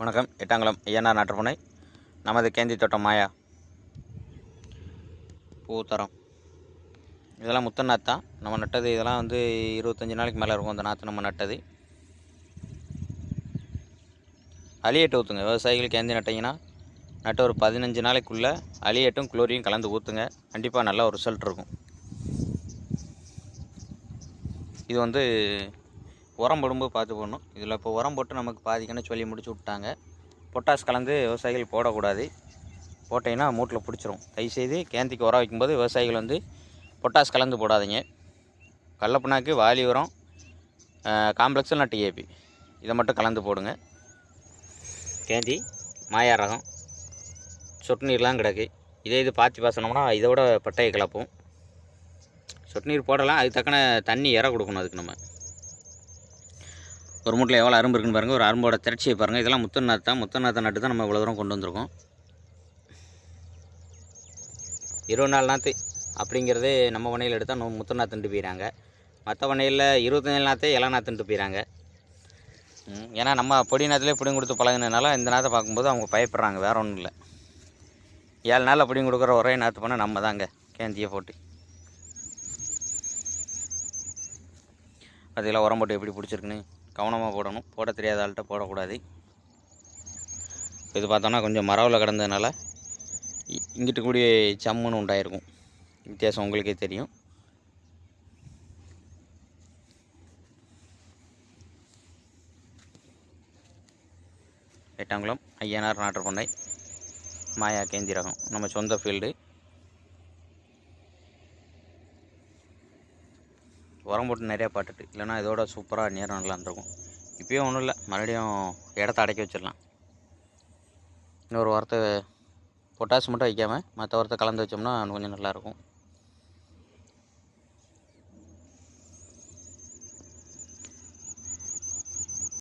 வணக்கம். எட்டாங்குளம் ஐயனார் நாட்டுப்பனை நமது கேந்தி தோட்டம் மாயா. பூத்தரம் இதெல்லாம் முத்த நாத்து தான். நம்ம நட்டது இதெல்லாம் வந்து இருபத்தஞ்சி நாளைக்கு மேலே இருக்கும். அந்த நாற்று நம்ம நட்டது. அலியேட்டு ஊற்றுங்க விவசாயிகள் கேந்தி நட்டிங்கன்னா நட்ட ஒரு பதினஞ்சு நாளைக்குள்ளே அலியேட்டும் குளோரியும் கலந்து ஊற்றுங்க கண்டிப்பாக நல்ல ஒரு ரிசல்ட் இருக்கும். இது வந்து உரம் போடும்போது பார்த்து போடணும். இதில் இப்போ உரம் போட்டு நமக்கு பாதிக்கணும் சொல்லி முடிச்சு விட்டாங்க. பொட்டாஸ் கலந்து விவசாயிகள் போடக்கூடாது. போட்டிங்கன்னா மூட்டில் பிடிச்சிரும். தயவுசெய்து கேந்திக்கு உரம் வைக்கும்போது விவசாயிகள் வந்து பொட்டாஸ் கலந்து போடாதீங்க. கடலப்புனாக்கு வாலி உரம் காம்ப்ளெக்ஸ் இல்லை டிஏபி இதை மட்டும் கலந்து போடுங்க. கேந்தி மாயா ரகம் சொட்டு நீர்லாம் கிடக்கு. இதே இது பாத்தி பாசனம்னா இதோட பட்டையை கலப்போம் சொட்டு நீர் போடலாம். அதுக்கு தக்கன தண்ணி இற கொடுக்கணும் அதுக்கு நம்ம. ஒரு மூட்டில் எவ்வளோ அரும்பு இருக்குன்னு பாருங்கள் ஒரு அரும்போட திரட்சியை பாருங்கள் இதெல்லாம் முத்தன் நாற்று தான். முத்தன் நட்டு தான் நம்ம இவ்வளோ தூரம் கொண்டு வந்திருக்கோம். இருபது நாலு நாற்று அப்படிங்கிறதே நம்ம வனையில் எடுத்தால் நூ முத்தன் நாற்றுன்ட்டு போயிறாங்க. மற்ற வனையில் இருபத்தஞ்சு நாற்றே இள நாற்றுன்ட்டு போயிறாங்க. ஏன்னா நம்ம பொடி நாற்றுலேயே பிடிங்க கொடுத்து பழகினதுனால இந்த நாற்றை பார்க்கும்போது அவங்க பயப்படுறாங்க. வேற ஒன்றும் இல்லை. ஏழு நாளில் பிடிங்க கொடுக்குற ஒரே நாற்று பண்ணால் நம்ம தாங்க. கேந்தியை போட்டு. பார்த்தீங்களா உரம் போட்டு எப்படி பிடிச்சிருக்குன்னு. கவனமாக போடணும். போட தெரியாத ஆள்கிட்ட போடக்கூடாது. இது பார்த்தோன்னா கொஞ்சம் மரவில் கிடந்ததுனால இங்கிட்டு கூடிய சம்முன்னு உண்டாயிருக்கும். வித்தியாசம் உங்களுக்கே தெரியும். எட்டாங்குளம் ஐயனார் நாட்டுப்பண்ணை மாயா கேந்திரகம். நம்ம சொந்த ஃபீல்டு உரம் போட்டு நிறையா பாட்டுட்டு. இல்லைனா இதோட சூப்பராக நேரம் நல்லா இருந்திருக்கும். இப்போயும் ஒன்றும் இல்லை மறுபடியும் இடத்த அடக்கி வச்சிடலாம். இன்னொரு உரத்தை பொட்டாசு மட்டும் வைக்காமல் மற்ற உரத்தை கலந்து வச்சோம்னா இன்னும் கொஞ்சம் நல்லாயிருக்கும்